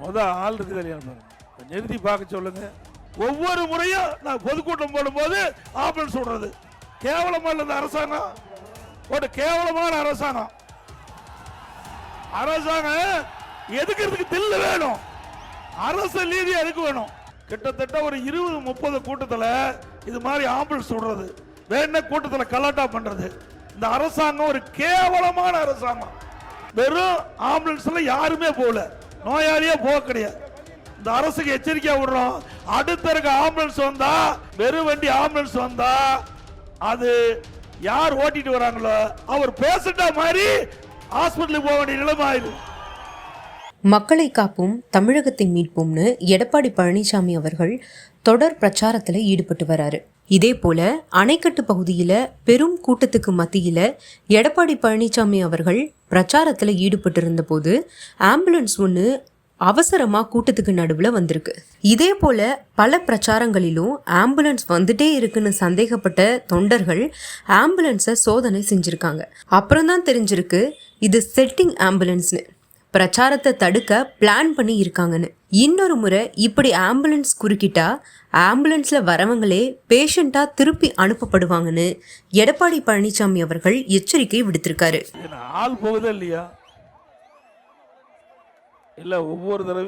முத ஆள் இருக்குது கல்யாணம் பாருங்க கொஞ்சம் நிறுத்தி பார்க்க சொல்லுங்க. ஒவ்வொரு முறையும் நான் பொதுக்கூட்டம் போடும்போது ஆம்புலன்ஸ் சொல்றது. கேவலமா இல்லை இந்த அரசாங்கம்? ஒரு கேவலமான அரசாங்கம். அரசாங்கம் எதுக்கிறதுக்கு தில்லு வேணும்? அரசு நீதி எதுக்கு வேணும்? கிட்டத்தட்ட ஒரு இருபது முப்பது கூட்டத்தில் இது மாதிரி ஆம்புலன்ஸ் சொல்றது. வேண கூட்டத்தில் கலாட்டா பண்றது. இந்த அரசாங்கம் ஒரு கேவலமான அரசாங்கம். வெறும் ஆம்புலன்ஸ்ல யாருமே போகல. நோயாளியே போக கிடையாது. இந்த அரசுக்கு எச்சரிக்கையா விடுறோம். அடுத்த இருக்க ஆம்புலன்ஸ் வந்தா வெறும் வண்டி ஆம்புலன்ஸ் வந்தா அது யார் ஓட்டிட்டு வராங்களோ அவர் பேசிட்ட மாதிரி ஹாஸ்பிட்டலுக்கு போக வேண்டிய நிலைமை ஆயிடும் மக்களை காப்போம் தமிழகத்தை மீட்போம்னு எடப்பாடி பழனிசாமி அவர்கள் தொடர் பிரச்சாரத்தில் ஈடுபட்டு வராரு. இதே போல அணைக்கட்டு பகுதியில் பெரும் கூட்டத்துக்கு மத்தியில் எடப்பாடி பழனிசாமி அவர்கள் பிரச்சாரத்தில் ஈடுபட்டிருந்த போது ஆம்புலன்ஸ் ஒன்று அவசரமாக கூட்டத்துக்கு நடுவில் வந்திருக்கு. இதே போல பல பிரச்சாரங்களிலும் ஆம்புலன்ஸ் வந்துட்டே இருக்குன்னு சந்தேகப்பட்ட தொண்டர்கள் ஆம்புலன்ஸை சோதனை செஞ்சுருக்காங்க. அப்புறம் தான் தெரிஞ்சிருக்கு இது செட்டிங் ஆம்புலன்ஸ்னு பிரச்சாரத்தை தடுக்க பிளான் பண்ணி இருக்காங்கன்னு. இன்னொரு முறை இப்படி ஆம்புலன்ஸ் குறுக்கிட்டா ஆம்புலன்ஸில் வரவங்களே பேஷண்ட்டாக திருப்பி அனுப்பப்படுவாங்கன்னு எடப்பாடி பழனிசாமி அவர்கள் எச்சரிக்கை விடுத்திருக்காரு. ஆள் போகுதா இல்லையா? இல்லை ஒவ்வொரு தடவை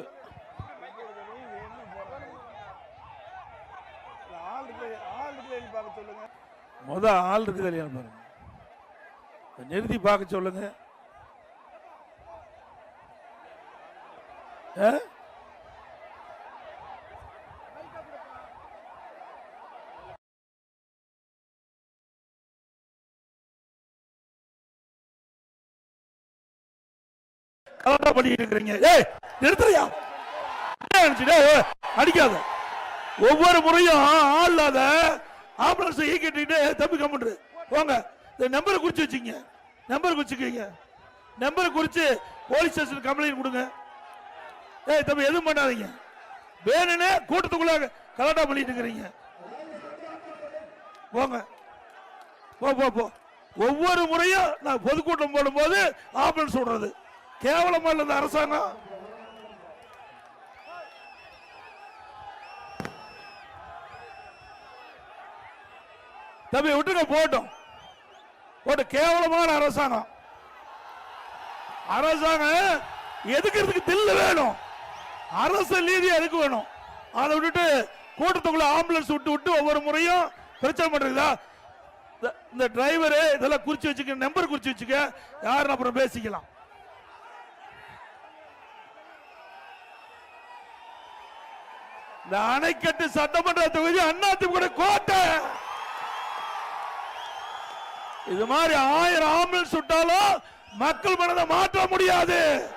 முத ஆள் இருக்குது இல்லையா பாருங்க. நிறுத்தி பார்க்க சொல்லுங்க. கலண்டா பண்ணிட்டு இருக்கிறீங்க ஏய் நிறுத்துறியா? என்ன நினைச்சுடே? அடிக்காத. ஒவ்வொரு முறையும் ஆள் இல்லாத ஆம்புலன்ஸ் ஈ கட்டிட்டு தம்பி கம்முன்று போங்க. இந்த நம்பரை குறிச்சு வச்சுங்க நம்பர் குறிச்சுக்கீங்க நம்பரை குறித்து போலீஸ் ஸ்டேஷன் கம்ப்ளைண்ட் கொடுங்க. ஏய் தம்பி எதுவும் பண்ணாதீங்க. வேணும்னே கூட்டத்துக்குள்ள கலாட்டா பண்ணிட்டு இருக்கிறீங்க. போங்க. போ போ போ. ஒவ்வொரு முறையும் நான் பொதுக்கூட்டம் போடும்போது ஆம்புலன்ஸ் சொல்றது கேவலமா இல்லை இந்த அரசாங்கம். தம்பி விட்டுங்க போட்டோம் போட்டு கேவலமான அரசாங்கம். அரசாங்கம் எதுக்கிறதுக்கு தில்லு வேணும்? அரசு நீதி எதுக்கு வேணும். அதை விட்டுட்டு கூட்டத்துக்குள்ள ஆம்புலன்ஸ் விட்டு விட்டு ஒவ்வொரு முறையும் பிரச்சனை பண்றீங்களா? இந்த- இந்த டிரைவர் இதெல்லாம் குறிச்சு வச்சுக்க நம்பர் குறிச்சு வச்சுக்க யாரும் அப்புறம் பேசிக்கலாம். இந்த அணைக்கட்டு சட்டமன்ற தொகுதி அதிமுக கோட்டை. இது மாதிரி ஆயிரம் ஆம்புலன்ஸ் விட்டாலும் மக்கள் மனதை மாற்ற முடியாது.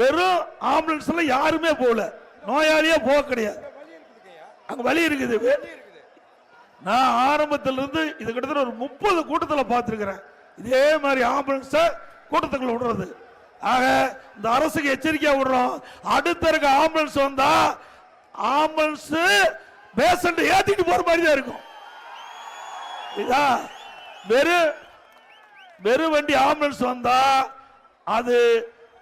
வெறும் ஆம்புலன்ஸ்ல யாருமே போகல. நோயாளியே போக கிடையாது. அங்க வழி இருக்குது. நான் ஆரம்பத்தில் இருந்து இது கிட்டத்தட்ட ஒரு முப்பது கூட்டத்தில் பார்த்துருக்குறேன். இதே மாதிரி ஆம்புலன்ஸ கூட்டத்துக்குள்ள விடுறது. ஆக இந்த அரசுக்கு எச்சரிக்கையா விடுறோம். அடுத்த இருக்க ஆம்புலன்ஸ் வந்தா ஆம்புலன்ஸ் பேஷண்ட் ஏத்திட்டு போற மாதிரி தான் இருக்கும். இதா வெறும் வெறும் வண்டி ஆம்புலன்ஸ் வந்தா அது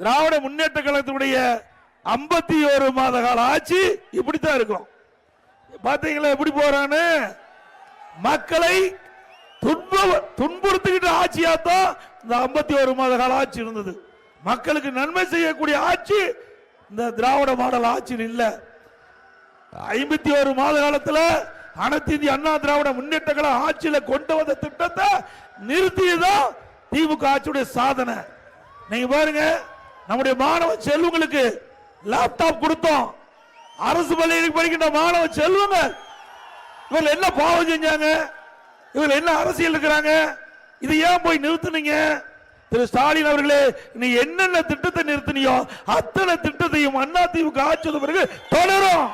திராவிட முன்னேற்ற கழகத்தினுடைய ஐம்பத்தி ஒரு மாத கால ஆட்சி இப்படித்தான் இருக்கும். பாத்தீங்களா எப்படி போறான்னு? மக்களை துன்ப ஆட்சியாக தான் இந்த ஐம்பத்தி ஒரு மாத கால ஆட்சி இருந்தது. மக்களுக்கு நன்மை செய்யக்கூடிய ஆட்சி இந்த திராவிட மாடல் ஆட்சியில் இல்ல. ஐம்பத்தி ஒரு மாத காலத்துல அனைத்து இந்திய அண்ணா திராவிட முன்னேற்ற கழக ஆட்சியில கொண்டு வந்த திட்டத்தை நிறுத்தியதான் திமுக ஆட்சியுடைய சாதனை. நீங்க பாருங்க நம்முடைய மாணவ செல்வங்களுக்கு லேப்டாப் கொடுத்தோம். அரசு பள்ளியில் படிக்கின்ற மாணவ செல்வங்க இவர்கள் என்ன பாவம் செஞ்சாங்க? இவர்கள் என்ன அரசியல் இருக்கிறாங்க? இது ஏன் போய் நிறுத்தினீங்க? திரு ஸ்டாலின் அவர்களே நீ என்னென்ன திட்டத்தை நிறுத்தினியோ அத்தனை திட்டத்தையும் அண்ணா திமுக ஆட்சி பிறகு தொடரும்.